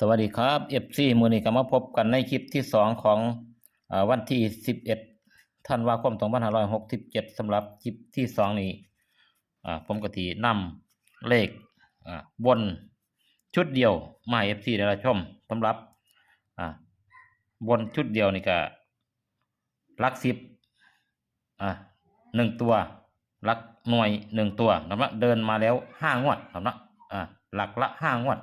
สวัสดีครับเอฟซีมือนี้ก็มาพบกันในคลิปที่สองของอวันที่สิบเอ็ดธันวาคมสองพันห้าร้อยหกสิบเจ็ดสำหรับคลิปที่สองนี้ผมกทีนำเลขบนชุดเดียวมาเอฟซีได้รับชมสำหรับบนชุดเดียวนี่ก็ลักสิบอ่าหนึ่งตัวลักหน่วยหนึ่งตัวนะเดินมาแล้วห้างวดนะอ่าหลักละห้างวด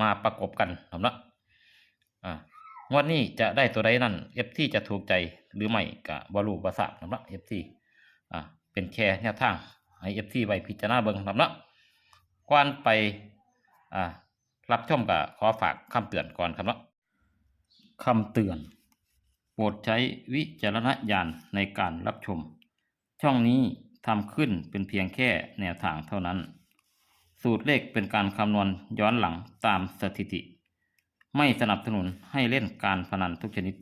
มาประกบกันครับเนาะอ่างวดนี้จะได้ตัวใดนั่นเอฟที่จะถูกใจหรือไม่กับบรูบาทราครับเนาะเอฟที่อ่าเป็นแค่แนวทางให้เอฟที่ไปพิจารณาเบิ่งครับเนาะก่อนไปอ่ารับชมกับขอฝากคำเตือนก่อนครับเนาะคำเตือน โปรดใช้วิจารณญาณในการรับชม ช่องนี้ทำขึ้นเป็นเพียงแค่แนวทางเท่านั้น สูตรเลขเป็นการคำนวณย้อนหลังตามสถิติ ไม่สนับสนุนให้เล่นการพนันทุกชนิด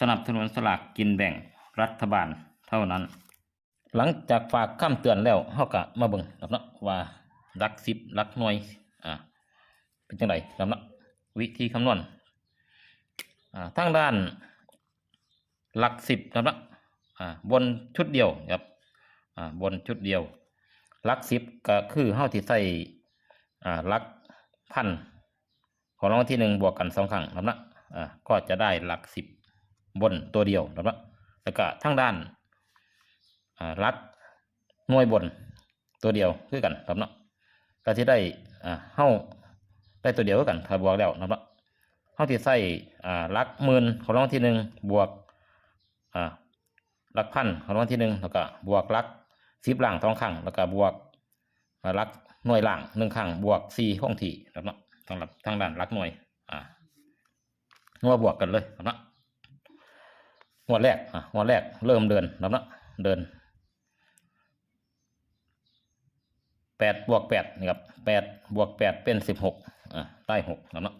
สนับสนุนสลากกินแบ่งรัฐบาลเท่านั้น หลังจากฝากคำเตือนแล้วเฮากะมาเบิ่งรับเนาะว่ารักสิบรักหน่วยอ่าเป็นจังไดรับเนาะวิธีคำนวณอ่าทางด้านหลักสิบครับเนาะอ่าบนชุดเดียวครับอ่าบนชุดเดียว ลักสิบก็คือเฮาที่ใส่อ่าลักพันของรางวัลที่หนึ่งบวกกันสองครั้งครับนะอ่าก็จะได้หลักสิบบนตัวเดียวครับนะแล้วก็ทั้งด้านอ่าลักหน่วยบนตัวเดียวคือกันครับเนาะก็ที่ได้อ่าเฮาได้ตัวเดียวคือกันถ้าบวกแล้วนะครับเนาะเฮาที่ใส่อ่าลักหมื่นของรางวัลที่หนึ่งบวกอ่าลักพันของรางวัลที่หนึ่งแล้วก็บวกลัก สิบล่างสองครั้งแล้วก็บวกรักหน่วยล่างหนึ่งครั้งบวกสี่ห้องที่ครับเนาะสำหรับทางด้านรักหน่วย อ่าหัวบวกกันเลยครับเนาะหัวแรกอะหัวแรกเริ่มเดินครับเนาะเดินแปดบวกแปดนี่ครับแปดบวกแปดเป็นสิบหกอ่าได้หกครับเนาะ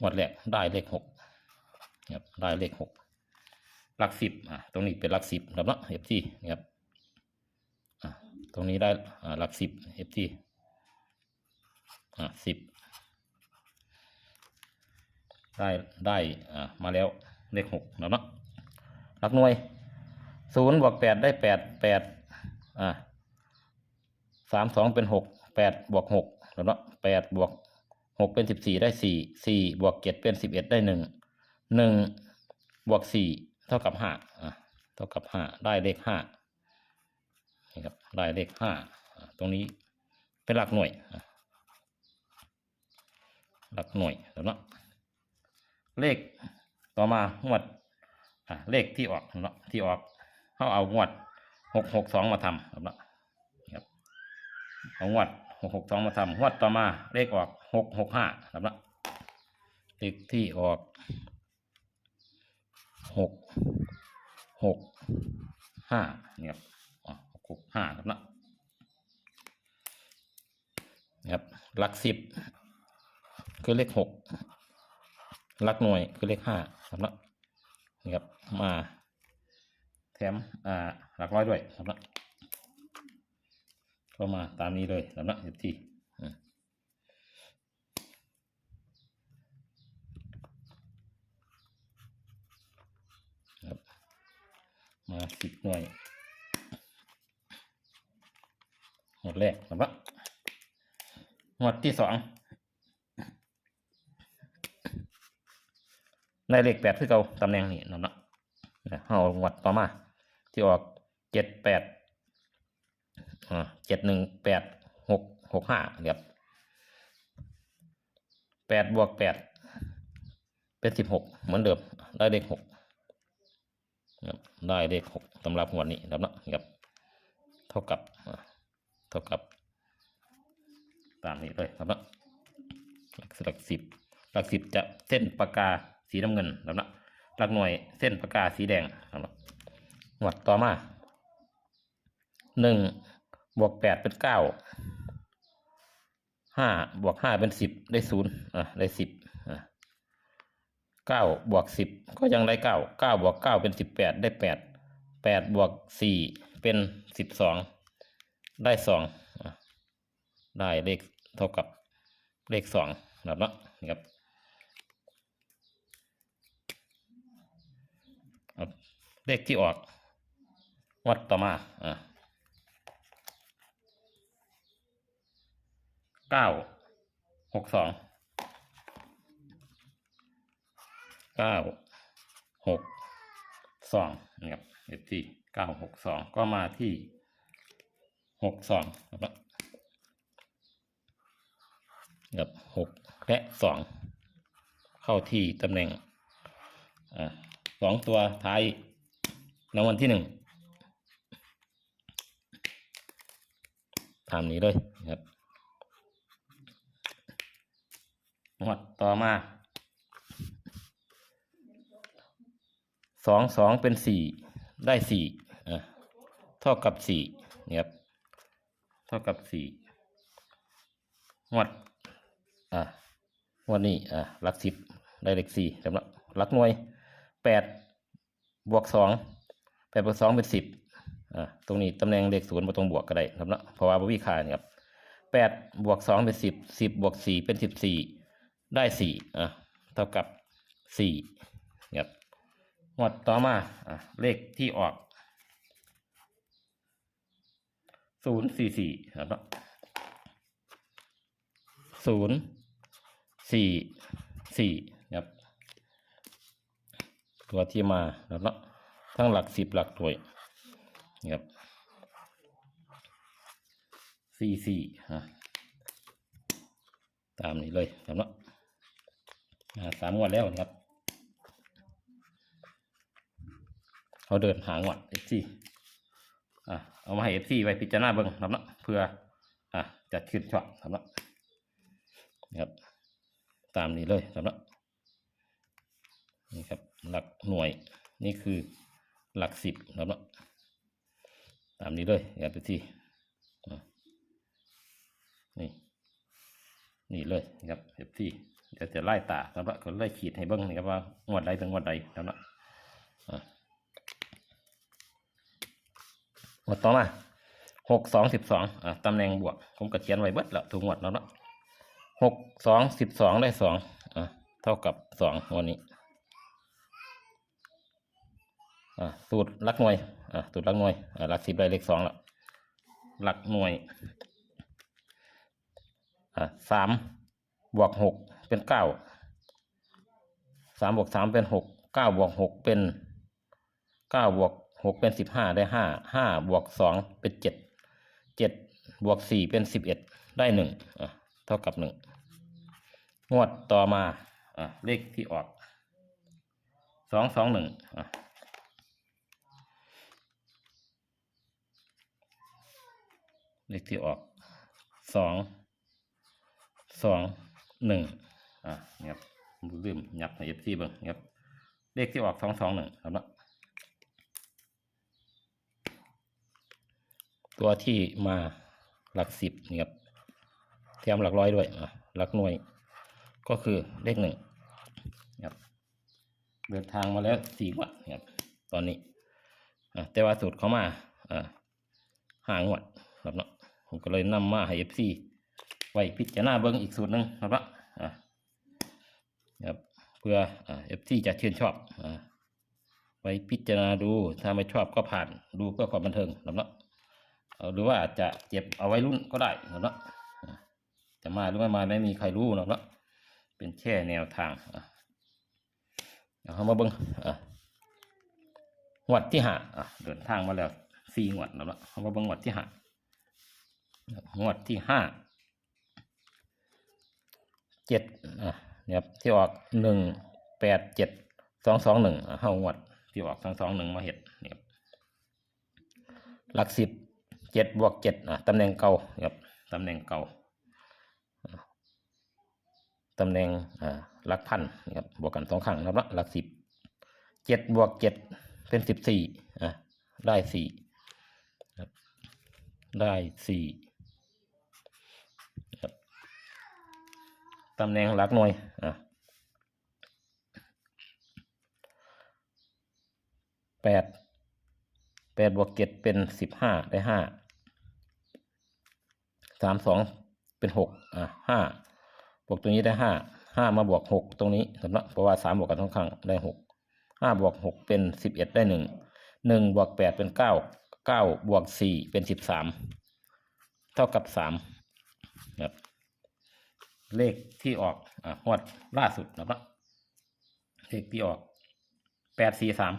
หัวแรกได้เลขหกครับได้เลขหกหลักสิบอะตรงนี้เป็นหลักสิบครับเนาะเอฟซีนะครับ ตรงนี้ได้หลักสิบเอฟซีอะสิบได้ได้อ่ามาแล้วเลขหกแล้วเนาะหลักหน่วยศูนย์บวกแปดได้แปดแปดอ่าสามสองเป็นหกแปดบวกหกแล้วเนาะแปดบวกหกเป็นสิบสี่ได้สี่สี่บวกเจ็ดเป็นสิบเอ็ดได้หนึ่งหนึ่งบวกสี่เท่ากับห้าอะเท่ากับห้าได้เลขห้า นี่ครับได้เลขห้าตรงนี้เป็นหลักหน่วย หลักหน่วยแล้วเนาะเลขต่อมางวดเลขที่ออกเนาะที่ออกเขาเอางวดหกหกสองมาทำเนาะครับเอางวดหกหกสองมาทำงวดต่อมาเลขออกหกหกห้าเนาะเลขที่ออกหกหกห้าเนี่ยครับ กห้าครับเนาะนะครับหลักสิบคือเลขหกหลักหน่วยคือเลขห้าครับเนาะนี่ครับมาแถมอ่าหลักร้อยด้วยครับเนาะก็มาตามนี้เลยครับเนาะที่มาสิบหน่วย หมดแรกครับหมวดที่สองในเลขแปดคือเก่าตำแหน่งนี้นั่นเนาะเอาหมวดต่อมา ที่ออกเจ็ดแปดเจ็ดหนึ่งแปดหกหกห้าเรียบแปดบวกแปดเป็นสิบหกเหมือนเดิมได้เลขหกครับได้เลขหกสำหรับหัวดนี้ครับเนาะครับเท่ากับ ท่ากับ ตามนี้เลยครับนะหลักหลักสิบหลักสิบจะเส้นปากกาสีน้ำเงินครับนะหลักหน่วยเส้นปากกาสีแดงครับนะหวดต่อมาหนึ่งบวกแปดเป็นเก้าห้าบวกห้าเป็นสิบได้ศูนย์อะได้สิบอะเก้าบวกสิบก็ยังได้เก้าเก้าบวกเก้าเป็นสิบแปดได้แปดแปดบวกสี่เป็นสิบสอง ได้สองได้เลขเท่ากับเลขสองนะครับเนาะนี่ครับเลขที่ออกวัดต่อมาอ่าเก้าหกสองเก้าหกสองนะครับเลขที่เก้าหกสองก็มาที่ หกสองนะครับกับหกและสองเข้าที่ตำแหน่งอสองตัวท้ายรางวัลที่หนึ่งตามนี้เลยนะครับงวดต่อมาสองสองเป็นสี่ได้สี่เท่ากับสี่เนี่ยครับ ท่ากับสี่งวด อะงวดนี้ อะลักสิบได้เลขสี่สำหรับลักหน่วยแปดบวกสองแปดบวกสองเป็นสิบอะตรงนี้ตำแหน่งเลขศูนย์มาตรงบวกก็ได้ครับเนาะเพราะว่าบวิคาเนี่ยครับแปดบวกสองเป็นสิบสิบบวกสี่เป็นสิบสี่ได้สี่อะเท่ากับสี่ครับงวดต่อมาอะเลขที่ออก ศูนย์สี่สี่ครับศูนย์สี่สี่ครับตัวที่มาครับเนาะทั้งหลักสิบหลักหน่วยครับสี่สี่อะตามนี้เลยครับเนาะสามงวดแล้วนะครับ เขาเดินหางวดเอฟซี อะเอามาให้เอฟซีไว้พิจารณาเบิ่งครับเนาะเพื่ออะจะขึ้นช็อตครับเนาะครับ ตามนี้เลยครับเนาะนี่ครับหลักหน่วยนี่คือหลักสิบครับเนาะตามนี้เลยครับเอฟซีอ่นี่นี่เลยนะครับเอฟซีเดี๋ยวจะไล่ตาครับว่าก็ไล่ขีดให้เบิ้งนะครับว่างวดใดเป็นงวดใดครับเนาะอะ งวดต่อมาหกสองสิบสองอะตำแหน่งบวก ผมก็เขียนไว้เบิดแล้วทุกงวดแล้วเนาะหกสองสิบสองได้สองอะเท่ากับสองวันนี้อะสูตรลักหน่วยอะสูตรลักหน่วยอะหลักสิบได้เลขสองแล้วหลักหน่วยอะสามบวกหกเป็นเก้าสามบวกสามเป็นหกเก้าบวกหกเป็นเก้าบวก หกเป็นสิบห้าได้ห้าห้าบวกสองเป็นเจ็ดเจ็ดบวกสี่เป็นสิบเอ็ดได้หนึ่งเท่ากับหนึ่งงวดต่อมาเลขที่ออกสองสองหนึ่งเลขที่ออกสองสองหนึ่งอะเนี่ยครับผมลืมยับในเอฟซีบิ้งเนี่ยบเลขที่ออกสองสองหนึ่งครับเนาะ ตัวที่มาหลักสิบนี่ครับเทียมหลักร้อยด้วยอะหลักหน่วย ก็คือเลขหนึ่งครับเดินทางมาแล้วสี่งวัดครับตอนนี้อะแต่ว่าสูตรเขามาอ่าหางวัดครับเนาะผมก็เลยนำมาให้เอฟซีไว้พิจารณาเบิ้งอีกสูตรหนึ่งครับละอ่าครับเพื่ออ่าเอฟซีจะชื่นชอบอ่าไว้พิจารณาดูถ้าไม่ชอบก็ผ่านดูเพื่อความบันเทิงครับเนาะ หรือว่าอาจจะเก็บเอาไว้รุ่นก็ได้ครับเนาะจะมาหรือไม่มาไม่มีใครรู้นะครับเนาะเป็นแค่แนวทางอ่าเอามาเบิ้งอ่างวดที่ห้าอะเดินทางมาแล้วสี่งวดแล้วเนาะเอามาเบิ้งงวดที่ห้างวดที่ห้าเจ็ดอะเนี่ยครับที่ออกหนึ่งแปดเจ็ดสองสองหนึ่งเข้างวดที่ออกสองสองหนึ่งมาเห็ดเนี่ยครับหลักสิบ เจ็ดบวกเจ็ดอะตำแหน่งเก่าครับตำแหน่งเก่าตำแหน่งอ่าหลักพันนี่ยครับบวกกันสองครั้งนะครับหลักสิบเจ็ดบวกเจ็ดเป็นสิบสี่อะได้สี่ได้สี่ตำแหน่งหลักหน่วยอะแปดแปดบวกเจ็ดเป็นสิบห้าได้ห้า สามสองเป็นหกอะห้าบวกตรงนี้ได้ห้าห้ามาบวกหกตรงนี้สำหรับเพราะว่าสามบวกกันทั้งข้างได้หกห้าบวกหกเป็นสิบเอ็ดได้หนึ่งหนึ่งบวกแปดเป็นเก้าเก้าบวกสี่เป็นสิบสามเท่ากับสามครับเลขที่ออกอ่างวดล่าสุดนะครับเลขที่ออกแปดสี่สาม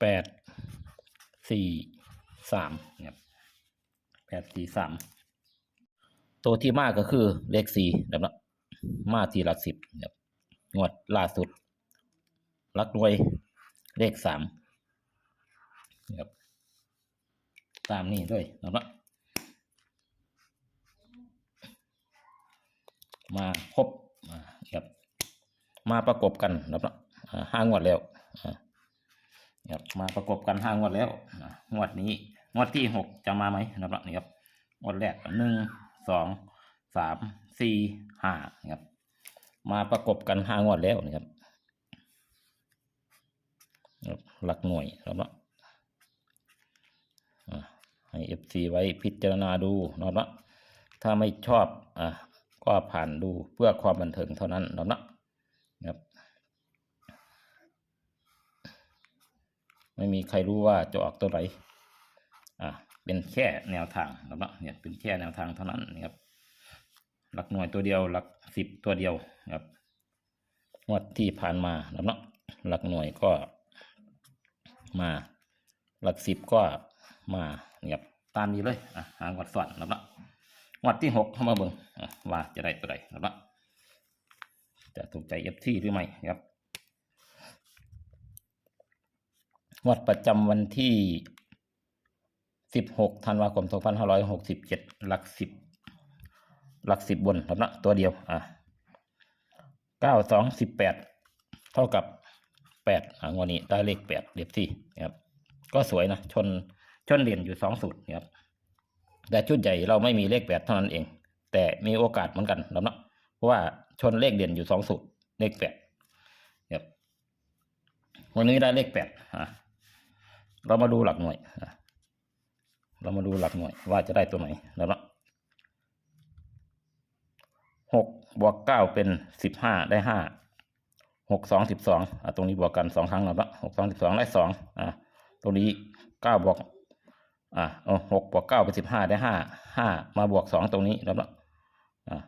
แปดสี่ สามครับแปดสี่สามตัวที่มากก็คือเลขสี่นะครับมาทีลักสิบครับงวดล่าสุดหลักหน่วยเลขสามครับตามนี้ด้วยนะครับมาครบอ่าครับมาประกบกันนะครับห้างวดแล้ว ครับมาประกบกันห้างวดแล้วงวดนี้งวดที่หกจะมาไหมนะครับนี่ครับงวดแรกหนึ่งสองสามสี่ห้าครับ มาประกบกันห้างวดแล้วนะครับหลักหน่วยครับเนาะให้เอฟซีไว้พิจารณาดูนะครับเนาะถ้าไม่ชอบอะก็ผ่านดูเพื่อความบันเทิงเท่านั้นนะครับเนาะครับ ไม่มีใครรู้ว่าจะออกตัวไหนอ่าเป็นแค่แนวทางนะครับเนี่ยเป็นแค่แนวทางเท่านั้นนะครับหลักหน่วยตัวเดียวหลักสิบตัวเดียวนะครับงวดที่ผ่านมานะครับเนาะหลักหน่วยก็มา หลักสิบก็มาเนี่ยตามนี้เลยอะหางวัดสอนนะครับเนาะงวดที่หกเข้ามาเบิ่งอะว่าจะได้ตัวใดนะครับเนาะจะถูกใจเอฟทีหรือไม่นะครับ งวดประจำวันที่สิบหกธันวาคมสองพันห้าร้อยหกสิบเจ็ดหลักสิบหลักสิบบนครับนะตัวเดียว อะเก้าสองสิบแปดเท่ากับแปดอ่างวดนี้ได้เลขแปดเรียบที่นะครับ ก็สวยนะ ชน ชนเหรียญอยู่สองสูตรนะครับ แต่ชุดใหญ่เราไม่มีเลขแปดเท่านั้นเอง แต่มีโอกาสเหมือนกันครับนะเพราะว่าชนเลขเด่นอยู่สองสูตร เลขแปดวันนี้ได้เลขแปดอะ เรามาดูหลักหน่วย เรามาดูหลักหน่วย ว่าจะได้ตัวไหนแล้วเนาะหกบวกเก้าเป็นสิบห้าได้ห้าหกสองสิบสองอะตรงนี้บวกกันสองครั้งแล้วเนาะหกสองสิบสองได้สองอะตรงนี้เก้าบวกอะเอาหกบวกเก้าเป็นสิบห้าได้ห้าห้ามาบวกสองตรงนี้แล้วเนาะอะ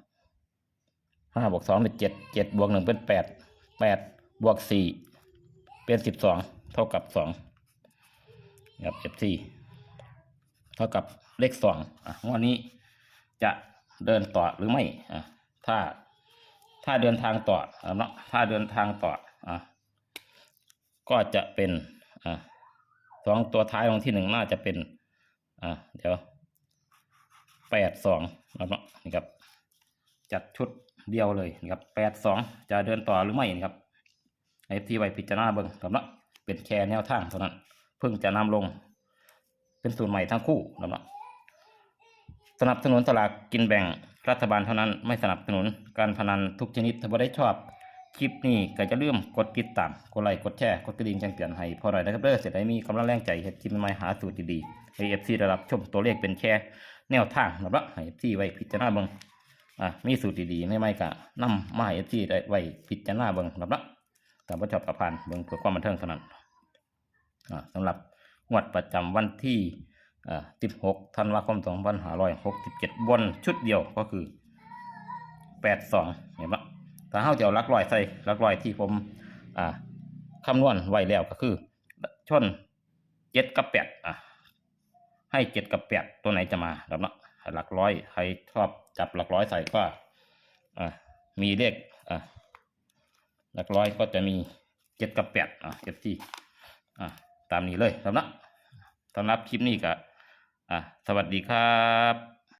ห้าบวกสองเป็นเจ็ดเจ็ดบวกหนึ่งเป็นแปดแปดบวกสี่เป็นสิบสองเท่ากับสอง ครับเอฟซีเท่ากับเลขสองอะงวดนี้จะเดินต่อหรือไม่อะถ้าถ้าเดินทางต่ออะเนาะถ้าเดินทางต่ออะก็จะเป็นอะสองตัวท้ายของที่หนึ่งน่าจะเป็นอะเดี๋ยวแปดสองนะครับเนาะนี่ครับจัดชุดเดียวเลยนะครับแปดสองจะเดินต่อหรือไม่นะครับไอ้ที่ไว้พิจารณาเบิ่งครับเนาะเป็นแค่แนวทางเท่านั้น เพิ่งจะนำลง เป็นสูตรใหม่ทั้งคู่นะครับสนับสนุนสลากกินแบ่งรัฐบาลเท่านั้นไม่สนับสนุนการพนันทุกชนิดถ้าบ่ได้ชอบคลิปนี้ก็จะลืมกดติดตามกดไลค์กดแชร์กดกระดิ่งแจ้งเตือนให้พอหน่อยนะครับเด้อเสร็จได้มีกำลังแรงใจเฮ็ดคลิปใหม่หาสูตรดีๆให้เอฟซีได้รับชมตัวเลขเป็นแค่แนวทางนะครับให้เอฟซีไว้พิจารณาเบิ่งอะมีสูตรดีๆไม่ไม่ก็นำมาให้เอฟซีได้ไว้พิจารณาเบิ่งนะครับแต่บ่ชอบกับผ่านเบิ่งเพื่อความบันเทิงเท่านั้น สำหรับงวดประจำวันที่16ธันวาคม2567บนชุดเดียวก็คือ 82 เห็นปะถ้าเฮาจะเอาลักร้อยใส่ลักร้อยที่ผมคำนวณไว้แล้วก็คือชน7กับ8อะให้7กับ8ตัวไหนจะมาครับเนาะหลักร้อยใครชอบจับหลักร้อยใส่ก็อ่ามีเลขอ่าหลักร้อยก็จะมี7กับ8อะ FT อ่า ตามนี้เลยครับนะสำหรับคลิปนี้ก็อะสวัสดีครับ